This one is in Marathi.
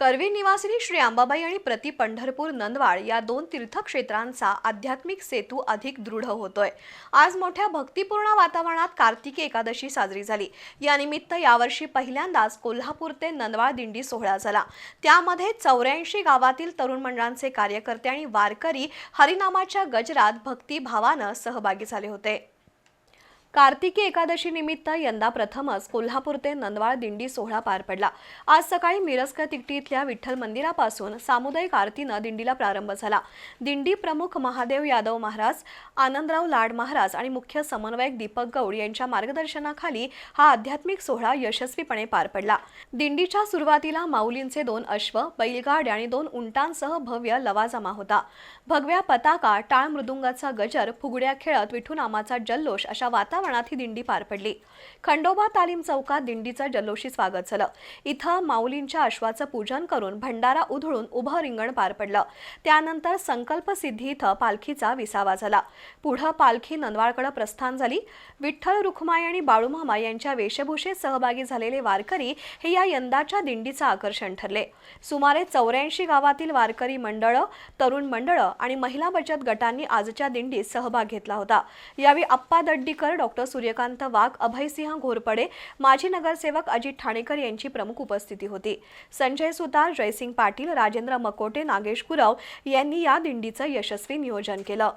करवीर निवासिनी श्री अंबाबाई आणि प्रति पंढरपूर नंदवाड या दोन तीर्थक्षेत्रांचा आध्यात्मिक सेतू अधिक दृढ होतोय. आज मोठ्या भक्तिपूर्ण वातावरणात कार्तिकी एकादशी साजरी झाली. यानिमित्त यावर्षी पहिल्यांदाच कोल्हापूर ते नंदवाड दिंडी सोहळा झाला. त्यामध्ये चौऱ्याऐंशी गावातील तरुण मंडळांचे कार्यकर्ते आणि वारकरी हरिनामाच्या गजरात भक्तिभावानं सहभागी झाले होते. कार्तिकी एकादशी निमित्त यंदा प्रथमच कोल्हापूर ते नंदवाळ दिंडी सोहळा पार पडला. आज सकाळी मिरजकर तिकटी इथल्या विठ्ठल मंदिरापासून सामुदायिक आरतीनं दिंडीला प्रारंभ झाला. दिंडी प्रमुख महादेव यादव महाराज आनंदराव लाड महाराज आणि मुख्य समन्वयक दीपक गौड यांच्या मार्गदर्शनाखाली हा आध्यात्मिक सोहळा यशस्वीपणे पार पडला. दिंडीच्या सुरुवातीला माऊलींचे दोन अश्व बैलगाड्या आणि दोन उंटांसह भव्य लवाजमा होता. भगव्या पताका टाळ मृदुंगाचा गजर फुगड्या खेळत विठुनामाचा जल्लोष अशा वातावरण वातावरणात ही दिंडी पार पडली. खंडोबा तालीम चौकात दिंडीचं जल्लोषी स्वागत झालं. इथं माऊलींच्या अश्वाचं पूजन करून भंडारा उधळून उभं रिंगण पार पडलं. त्यानंतर संकल्प सिद्धी इथं पालखीचा विसावा झाला. पुढं पालखी नंदवाळकडे प्रस्थान झाली. विठ्ठल रुखमाई आणि बाळूमामा यांच्या वेशभूषेत सहभागी झालेले वारकरी हे या यंदाच्या दिंडीचं आकर्षण ठरले. सुमारे चौऱ्याऐंशी गावातील वारकरी मंडळं तरुण मंडळं आणि महिला बचत गटांनी आजच्या दिंडीत सहभाग घेतला होता. यावेळी अप्पा दड्डीकर डॉक्टर सूर्यकांत वाघ अभयसिंह घोरपडे माजी नगरसेवक अजित ठाणेकर यांची प्रमुख उपस्थिती होती. संजय सुतार जयसिंग पाटील राजेंद्र मकोटे नागेश कुराव यांनी या दिंडीचं यशस्वी नियोजन केलं.